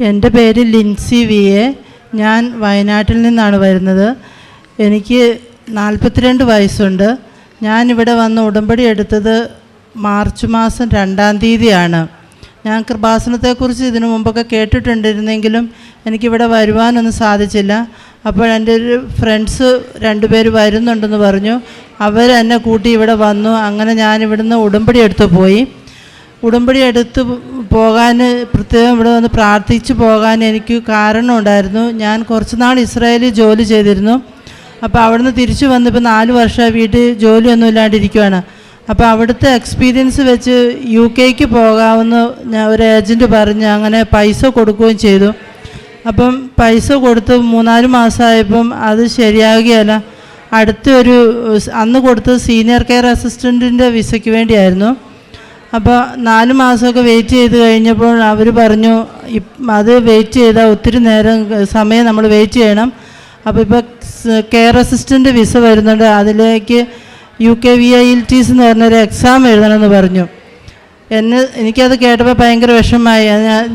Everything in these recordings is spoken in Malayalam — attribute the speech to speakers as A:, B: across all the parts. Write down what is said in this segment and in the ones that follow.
A: എന്റെ പേര് ലിൻസി വി എ. ഞാൻ വയനാട്ടിൽ നിന്നാണ് വരുന്നത്. എനിക്ക് നാൽപ്പത്തിരണ്ട് വയസ്സുണ്ട്. ഞാൻ ഇവിടെ വന്ന് ഉടമ്പടി എടുത്തത് മാർച്ച് മാസം രണ്ടാം തീയതിയാണ്. ഞാൻ കൃപാസനത്തെക്കുറിച്ച് ഇതിനു മുമ്പൊക്കെ കേട്ടിട്ടുണ്ടിരുന്നെങ്കിലും എനിക്കിവിടെ വരുവാനൊന്നും സാധിച്ചില്ല. അപ്പോൾ എന്റെ ഒരു ഫ്രണ്ട്സ് രണ്ടുപേർ വരുന്നുണ്ടെന്ന് പറഞ്ഞു. അവർ എന്നെ കൂട്ടി ഇവിടെ വന്നു. അങ്ങനെ ഞാൻ ഇവിടുന്ന് ഉടമ്പടി എടുത്തു പോയി. ഉടമ്പടി എടുത്ത് പോകാൻ പ്രത്യേകം ഇവിടെ വന്ന് പ്രാർത്ഥിച്ചു പോകാൻ എനിക്ക് കാരണം ഉണ്ടായിരുന്നു. ഞാൻ കുറച്ച് നാൾ ഇസ്രായേലിൽ ജോലി ചെയ്തിരുന്നു. അപ്പോൾ അവിടുന്ന് തിരിച്ചു വന്നിപ്പോൾ നാല് വർഷമായി വീട്ടിൽ ജോലിയൊന്നും ഇല്ലാണ്ടിരിക്കുവാണ്. അപ്പോൾ അവിടുത്തെ എക്സ്പീരിയൻസ് വെച്ച് യു കെക്ക് പോകാമെന്ന് ഞാൻ ഒരു ഏജന്റ് പറഞ്ഞ് അങ്ങനെ പൈസ കൊടുക്കുകയും ചെയ്തു. അപ്പം പൈസ കൊടുത്ത് മൂന്നാൽ മാസമായപ്പം അത് ശരിയാകുകയല്ല അടുത്തൊരു അന്ന് കൊടുത്തത് സീനിയർ കെയർ അസിസ്റ്റന്റിന്റെ വിസയ്ക്ക് വേണ്ടിയായിരുന്നു. അപ്പോൾ നാല് മാസമൊക്കെ വെയിറ്റ് ചെയ്ത് കഴിഞ്ഞപ്പോൾ അവർ പറഞ്ഞു അത് വെയിറ്റ് ചെയ്താൽ ഒത്തിരി നേരം സമയം നമ്മൾ വെയിറ്റ് ചെയ്യണം. അപ്പോൾ ഇപ്പോൾ കെയർ അസിസ്റ്റന്റ് വിസ വരുന്നുണ്ട്. അതിലേക്ക് U K V I L T S എന്ന് പറഞ്ഞൊരു എക്സാം എഴുതണമെന്ന് പറഞ്ഞു. എന്നെ എനിക്കത് കേട്ടപ്പോൾ ഭയങ്കര വിഷമമായി.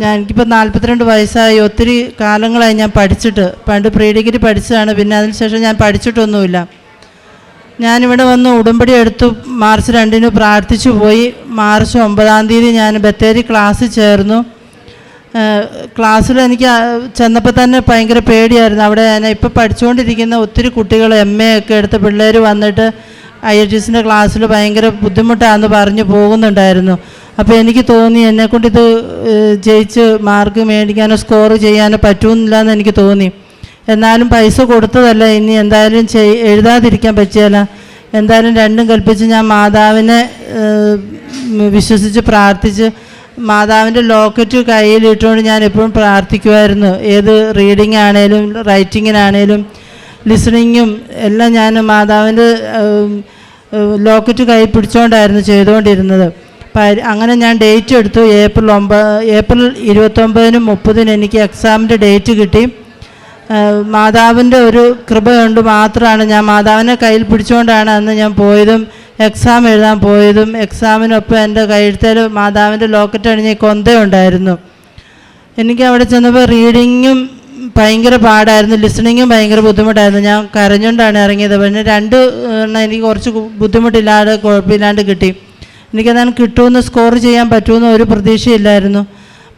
A: ഞാൻ എനിക്കിപ്പോൾ നാൽപ്പത്തിരണ്ട് വയസ്സായി. ഒത്തിരി കാലങ്ങളായി ഞാൻ പഠിച്ചിട്ട്. പണ്ട് പ്രീ ഡിഗ്രി പഠിച്ചതാണ്. പിന്നെ അതിനുശേഷം ഞാൻ പഠിച്ചിട്ടൊന്നുമില്ല. ഞാനിവിടെ വന്ന് ഉടമ്പടി എടുത്തു മാർച്ച് രണ്ടിന് പ്രാർത്ഥിച്ചു പോയി. മാർച്ച് ഒമ്പതാം തീയതി ഞാൻ ബത്തേരി ക്ലാസ് ചേർന്നു. ക്ലാസ്സിൽ എനിക്ക് ചെന്നപ്പോൾ തന്നെ ഭയങ്കര പേടിയായിരുന്നു. അവിടെ ഞാൻ ഇപ്പോൾ പഠിച്ചുകൊണ്ടിരിക്കുന്ന ഒത്തിരി കുട്ടികൾ എം എ ഒക്കെ എടുത്ത പിള്ളേർ വന്നിട്ട് ഐ എച്ച് എസിന്റെ ക്ലാസ്സിൽ ഭയങ്കര ബുദ്ധിമുട്ടാണെന്ന് പറഞ്ഞ് പോകുന്നുണ്ടായിരുന്നു. അപ്പോൾ എനിക്ക് തോന്നി എന്നെക്കൊണ്ട് ഇത് ജയിച്ച് മാർക്ക് മേടിക്കാനോ സ്കോർ ചെയ്യാനോ പറ്റുന്നില്ല എന്ന് എനിക്ക് തോന്നി. എന്നാലും പൈസ കൊടുത്തതല്ല. ഇനി എന്തായാലും ചെയ് എഴുതാതിരിക്കാൻ പറ്റിയല്ല. എന്തായാലും രണ്ടും കൽപ്പിച്ച് ഞാൻ മാതാവിനെ വിശ്വസിച്ച് പ്രാർത്ഥിച്ച് മാതാവിന്റെ ലോക്കറ്റ് കയ്യിലിട്ടുകൊണ്ട് ഞാൻ എപ്പോഴും പ്രാർത്ഥിക്കുമായിരുന്നു. ഏത് റീഡിംഗ് ആണേലും റൈറ്റിങ്ങിനാണേലും ലിസണിങ്ങും എല്ലാം ഞാൻ മാതാവിന്റെ ലോക്കറ്റ് കൈ പിടിച്ചുകൊണ്ടായിരുന്നു ചെയ്തുകൊണ്ടിരുന്നത്. അപ്പം അങ്ങനെ ഞാൻ ഡേറ്റ് എടുത്തു. ഏപ്രിൽ ഒമ്പത് ഏപ്രിൽ ഇരുപത്തൊമ്പതിനും മുപ്പതിനും എനിക്ക് എക്സാമിന്റെ ഡേറ്റ് കിട്ടി. മാതാവിന്റെ ഒരു കൃപ കൊണ്ട് മാത്രമാണ് ഞാൻ മാതാവിനെ കയ്യിൽ പിടിച്ചുകൊണ്ടാണ് അന്ന് ഞാൻ പോയതും എക്സാം എഴുതാൻ പോയതും എക്സാമിനൊപ്പം എന്റെ കയ്യെഴുത്തേൽ മാതാവിന്റെ ലോക്കറ്റ് അണിഞ്ഞ കൊന്തയുണ്ടായിരുന്നു എനിക്ക് അവിടെ ചെന്നപ്പോൾ റീഡിങ്ങും ഭയങ്കര പാടായിരുന്നു ലിസണിങ്ങും ഭയങ്കര ബുദ്ധിമുട്ടായിരുന്നു. ഞാൻ കരഞ്ഞുകൊണ്ടാണ് ഇറങ്ങിയത്. പിന്നെ രണ്ട് എണ്ണം എനിക്ക് കുറച്ച് ബുദ്ധിമുട്ടില്ലാതെ കുഴപ്പമില്ലാണ്ട് കിട്ടി. എനിക്കതാണ് കിട്ടുമെന്ന് സ്കോർ ചെയ്യാൻ പറ്റുമെന്ന് ഒരു പ്രതീക്ഷയില്ലായിരുന്നു.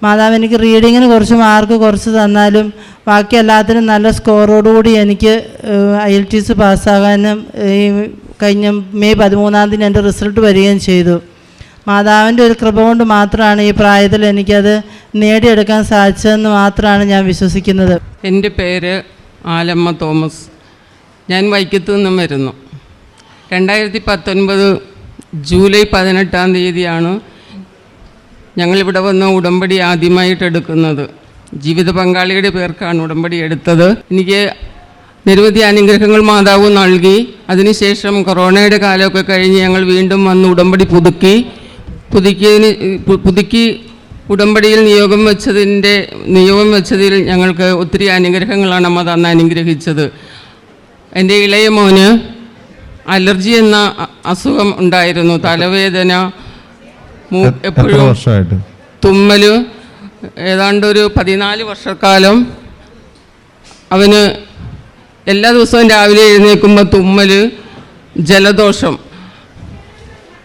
A: മാതാവ് എനിക്ക് റീഡിങ്ങിന് കുറച്ച് മാർക്ക് കുറച്ച് തന്നാലും ബാക്കി എല്ലാത്തിനും നല്ല സ്കോറോടുകൂടി എനിക്ക് ഐ എൽ ടി എസ് പാസ്സാകാനും ഈ കഴിഞ്ഞ മെയ് പതിമൂന്നാം തീയതി എന്റെ റിസൾട്ട് വരികയും ചെയ്തു. മാതാവിന്റെ ഒരു കൃപ കൊണ്ട് മാത്രമാണ് ഈ പ്രായത്തിൽ എനിക്കത് നേടിയെടുക്കാൻ സാധിച്ചതെന്ന് മാത്രമാണ് ഞാൻ വിശ്വസിക്കുന്നത്.
B: എന്റെ പേര് ആലമ്മ തോമസ്. ഞാൻ വൈക്കത്തു നിന്നും വരുന്നു. രണ്ടായിരത്തി പത്തൊൻപത് ജൂലൈ പതിനെട്ടാം തീയതിയാണ് ഞങ്ങളിവിടെ വന്ന് ഉടമ്പടി ആദ്യമായിട്ട് എടുക്കുന്നത്. ജീവിത പങ്കാളിയുടെ പേർക്കാണ് ഉടമ്പടി എടുത്തത്. എനിക്ക് നിരവധി അനുഗ്രഹങ്ങൾ മാതാവ് നൽകി. അതിനുശേഷം കൊറോണയുടെ കാലമൊക്കെ കഴിഞ്ഞ് ഞങ്ങൾ വീണ്ടും വന്ന് ഉടമ്പടി പുതുക്കി. പുതുക്കിയതിന് പുതുക്കി ഉടമ്പടിയിൽ നിയോഗം വെച്ചതിന്റെ നിയോഗം വെച്ചതിൽ ഞങ്ങൾക്ക് ഒത്തിരി അനുഗ്രഹങ്ങളാണ് അമ്മ തന്ന് അനുഗ്രഹിച്ചത്. എന്റെ ഇളയ മോന് അലർജി എന്ന അസുഖം ഉണ്ടായിരുന്നു. തലവേദന എപ്പോഴും
C: വർഷമായിട്ട്?
B: തുമ്മൽ ഏതാണ്ട് ഒരു പതിനാല് വർഷക്കാലം അവന് എല്ലാ ദിവസവും രാവിലെ എഴുന്നേൽക്കുമ്പോൾ തുമ്മൽ ജലദോഷം.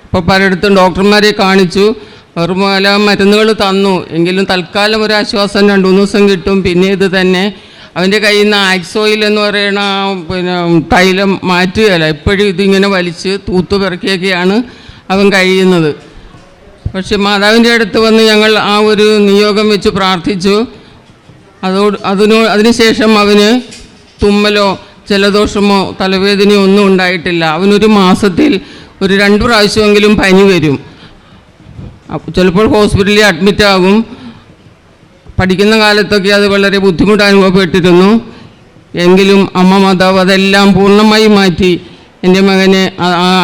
B: അപ്പോൾ പലയിടത്തും ഡോക്ടർമാരെ കാണിച്ചു. അവർ പല മരുന്നുകൾ തന്നു. എങ്കിലും തൽക്കാലം ഒരു ആശ്വാസം രണ്ട് മൂന്ന് ദിവസം കിട്ടും. പിന്നെ ഇത് തന്നെ അവന്റെ കയ്യിൽ നിന്ന് ആക്സോയിൽ എന്ന് പറയുന്ന പിന്നെ തൈലം മാറ്റുകയല്ല. എപ്പോഴും ഇതിങ്ങനെ വലിച്ച് തൂത്തു പിറക്കിയൊക്കെയാണ് അവൻ കഴിയുന്നത്. പക്ഷെ മാതാവിന്റെ അടുത്ത് വന്ന് ഞങ്ങൾ ആ ഒരു നിയോഗം വെച്ച് പ്രാർത്ഥിച്ചു. അതോട് അതിനോ അതിനുശേഷം അവന് തുമ്മലോ ജലദോഷമോ തലവേദനയോ ഒന്നും ഉണ്ടായിട്ടില്ല. അവനൊരു മാസത്തിൽ ഒരു രണ്ട് പ്രാവശ്യമെങ്കിലും പനി വരും. ചിലപ്പോൾ ഹോസ്പിറ്റലിൽ അഡ്മിറ്റ് ആകും. പഠിക്കുന്ന കാലത്തൊക്കെ അത് വളരെ ബുദ്ധിമുട്ട് അനുഭവപ്പെട്ടിരുന്നു. എങ്കിലും അമ്മ മാതാവ് അതെല്ലാം പൂർണമായി മാറ്റി. എന്റെ മകന്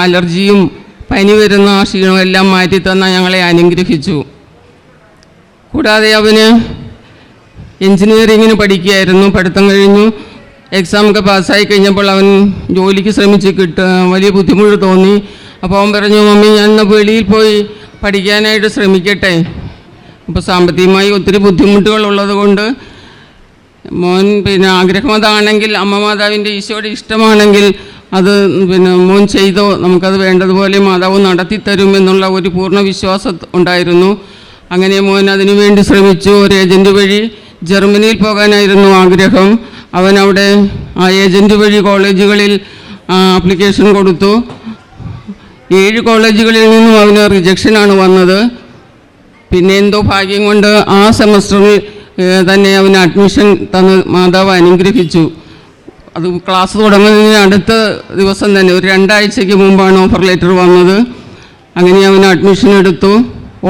B: അലർജിയും പനി വരുന്ന ക്ഷീണവും എല്ലാം മാറ്റി തന്ന ഞങ്ങളെ അനുഗ്രഹിച്ചു. കൂടാതെ അവന് എൻജിനീയറിങ്ങിന് പഠിക്കുകയായിരുന്നു. പഠിത്തം കഴിഞ്ഞു. എക്സാമൊക്കെ പാസ്സായി കഴിഞ്ഞപ്പോൾ അവൻ ജോലിക്ക് ശ്രമിച്ച് കിട്ട വലിയ ബുദ്ധിമുട്ട് തോന്നി. അപ്പോൾ അവൻ പറഞ്ഞു മമ്മി ഞാൻ എന്നാൽ വെളിയിൽ പോയി പഠിക്കാനായിട്ട് ശ്രമിക്കട്ടെ. അപ്പോൾ സാമ്പത്തികമായി ഒത്തിരി ബുദ്ധിമുട്ടുകൾ കൊണ്ട് മോൻ പിന്നെ ആഗ്രഹം അതാണെങ്കിൽ അമ്മ മാതാവിന്റെ ഈശോയുടെ ഇഷ്ടമാണെങ്കിൽ അത് പിന്നെ മോൻ ചെയ്തോ നമുക്കത് വേണ്ടതുപോലെ മാതാവ് നടത്തിത്തരും എന്നുള്ള ഒരു പൂർണ വിശ്വാസം ഉണ്ടായിരുന്നു. അങ്ങനെ മോൻ അതിനു വേണ്ടി ശ്രമിച്ചു. ഒരു ഏജന്റ് വഴി ജർമ്മനിയിൽ പോകാനായിരുന്നു ആഗ്രഹം. അവൻ അവിടെ ആ ഏജന്റ് വഴി കോളേജുകളിൽ ആപ്ലിക്കേഷൻ കൊടുത്തു. ഏഴ് കോളേജുകളിൽ നിന്നും അവന് റിജക്ഷനാണ് വന്നത്. പിന്നെ എന്തോ ഭാഗ്യം കൊണ്ട് ആ സെമസ്റ്ററിൽ തന്നെ അവന് അഡ്മിഷൻ തന്ന് മാതാവ് അനുഗ്രഹിച്ചു. അത് ക്ലാസ് തുടങ്ങുന്നതിന് അടുത്ത ദിവസം തന്നെ ഒരു രണ്ടാഴ്ചയ്ക്ക് മുമ്പാണ് ഓഫർ ലെറ്റർ വന്നത്. അങ്ങനെ അവൻ അഡ്മിഷൻ എടുത്തു.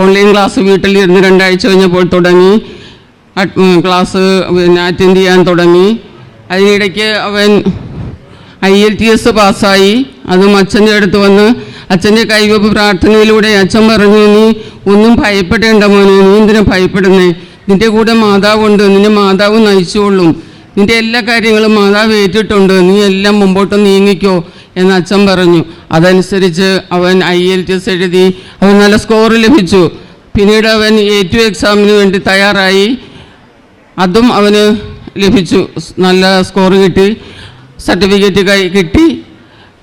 B: ഓൺലൈൻ ക്ലാസ് വീട്ടിലിരുന്ന് രണ്ടാഴ്ച കഴിഞ്ഞപ്പോൾ തുടങ്ങി. ക്ലാസ് പിന്നെ അറ്റൻഡ് ചെയ്യാൻ തുടങ്ങി. അതിനിടയ്ക്ക് അവൻ ഐ എൽ ടി എസ് പാസ്സായി. അതും അച്ഛന്റെ അടുത്ത് വന്ന് അച്ഛന്റെ കൈവപ്പ് പ്രാർത്ഥനയിലൂടെ അച്ഛൻ പറഞ്ഞു നീ ഒന്നും ഭയപ്പെടേണ്ട മോനെ നീ എന്തിനാ ഭയപ്പെടുന്നേ? നിന്റെ കൂടെ മാതാവുണ്ട് നിന്നെ മാതാവ് നയിച്ചുകൊള്ളും. നിന്റെ എല്ലാ കാര്യങ്ങളും മാതാവ് ഏറ്റിട്ടുണ്ട്. നീ എല്ലാം മുമ്പോട്ട് നീങ്ങിക്കോ എന്ന് അച്ഛൻ പറഞ്ഞു. അതനുസരിച്ച് അവൻ ഐ എൽ ടി എസ് എഴുതി അവൻ നല്ല സ്കോർ ലഭിച്ചു. പിന്നീട് അവൻ എ ടു എക്സാമിന് വേണ്ടി തയ്യാറായി. അതും അവന് ലഭിച്ചു. നല്ല സ്കോർ കിട്ടി. സർട്ടിഫിക്കറ്റ് കിട്ടി.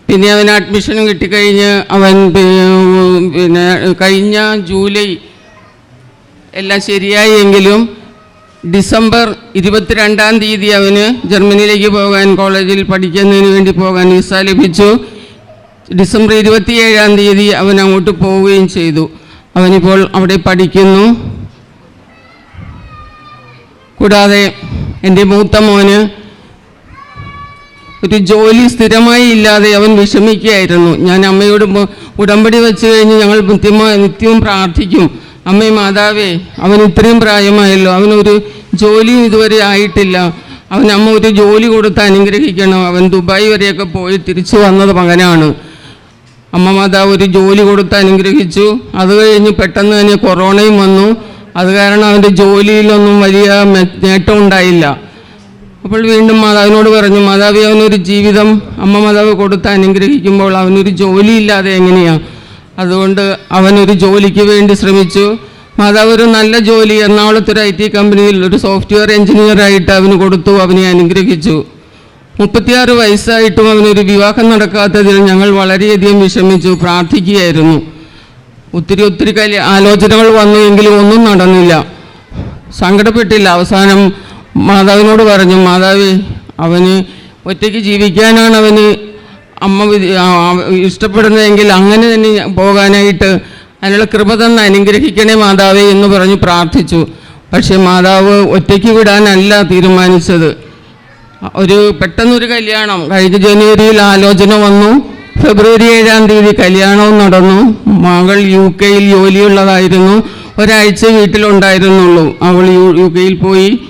B: പിന്നെ അവന് അഡ്മിഷനും കിട്ടിക്കഴിഞ്ഞ് അവൻ പിന്നെ കഴിഞ്ഞ ജൂലൈ എല്ലാം ശരിയായി എങ്കിലും ഡിസംബർ ഇരുപത്തിരണ്ടാം തീയതി അവന് ജർമ്മനിയിലേക്ക് പോകാൻ കോളേജിൽ പഠിക്കുന്നതിന് വേണ്ടി പോകാൻ വിസ ലഭിച്ചു. ഡിസംബർ ഇരുപത്തിയേഴാം തീയതി അവൻ അങ്ങോട്ട് പോവുകയും ചെയ്തു. അവനിപ്പോൾ അവിടെ പഠിക്കുന്നു. കൂടാതെ എന്റെ മൂത്ത മോന് ഒരു ജോലി സ്ഥിരമായി ഇല്ലാതെ അവൻ വിഷമിക്കുകയായിരുന്നു. ഞാൻ അമ്മയോട് ഉടമ്പടി വെച്ച് കഴിഞ്ഞ് ഞങ്ങൾ നിത്യമായി നിത്യവും പ്രാർത്ഥിക്കും. അമ്മേ മാതാവേ അവൻ ഇത്രയും പ്രായമായല്ലോ അവനൊരു ജോലിയും ഇതുവരെ ആയിട്ടില്ല. അവൻ അമ്മ ഒരു ജോലി കൊടുത്ത് അനുഗ്രഹിക്കണം. അവൻ ദുബായ് വരെയൊക്കെ പോയി തിരിച്ചു വന്നത് മകനാണ്. അമ്മ മാതാവ് ഒരു ജോലി കൊടുത്ത് അനുഗ്രഹിച്ചു. അത് കഴിഞ്ഞ് പെട്ടെന്ന് തന്നെ കൊറോണയും വന്നു. അത് കാരണം അവന്റെ ജോലിയിലൊന്നും വലിയ നേട്ടം ഉണ്ടായില്ല. അപ്പോൾ വീണ്ടും മാതാവിനോട് പറഞ്ഞു മാതാവി അവനൊരു ജീവിതം അമ്മ മാതാവ് കൊടുത്ത് അനുഗ്രഹിക്കുമ്പോൾ അവനൊരു ജോലിയില്ലാതെ എങ്ങനെയാ? അതുകൊണ്ട് അവനൊരു ജോലിക്ക് വേണ്ടി ശ്രമിച്ചു. മാതാവ് ഒരു നല്ല ജോലി. എറണാകുളത്തൊരു ഐ ടി കമ്പനിയിൽ ഒരു സോഫ്റ്റ്വെയർ എഞ്ചിനീയറായിട്ട് അവന് കൊടുത്തു അവനെ അനുഗ്രഹിച്ചു. മുപ്പത്തിയാറ് വയസ്സായിട്ടും അവനൊരു വിവാഹം നടക്കാത്തതിൽ ഞങ്ങൾ വളരെയധികം വിഷമിച്ചു പ്രാർത്ഥിക്കുകയായിരുന്നു. ഒത്തിരി ഒത്തിരി കല്യ ആലോചനകൾ വന്നു എങ്കിലും ഒന്നും നടന്നില്ല. സങ്കടപ്പെട്ടില്ല. അവസാനം മാതാവിനോട് പറഞ്ഞു മാതാവ് അവന് ഒറ്റയ്ക്ക് ജീവിക്കാനാണ് അവന് അമ്മ ഇഷ്ടപ്പെടുന്നതെങ്കിൽ അങ്ങനെ തന്നെ പോകാനായിട്ട് അതിനുള്ള കൃപ തന്ന് അനുഗ്രഹിക്കണേ മാതാവേ എന്ന് പറഞ്ഞ് പ്രാർത്ഥിച്ചു. പക്ഷേ മാതാവ് ഒറ്റയ്ക്ക് വിടാനല്ല തീരുമാനിച്ചത്. ഒരു പെട്ടെന്നൊരു കല്യാണം. കഴിഞ്ഞ ജനുവരിയിൽ ആലോചന വന്നു. ഫെബ്രുവരി ഏഴാം തീയതി കല്യാണവും നടന്നു. മകൾ യു കെയിൽ ജോലിയുള്ളതായിരുന്നു. ഒരാഴ്ച വീട്ടിലുണ്ടായിരുന്നുള്ളൂ. അവൾ യു കെയിൽ പോയി.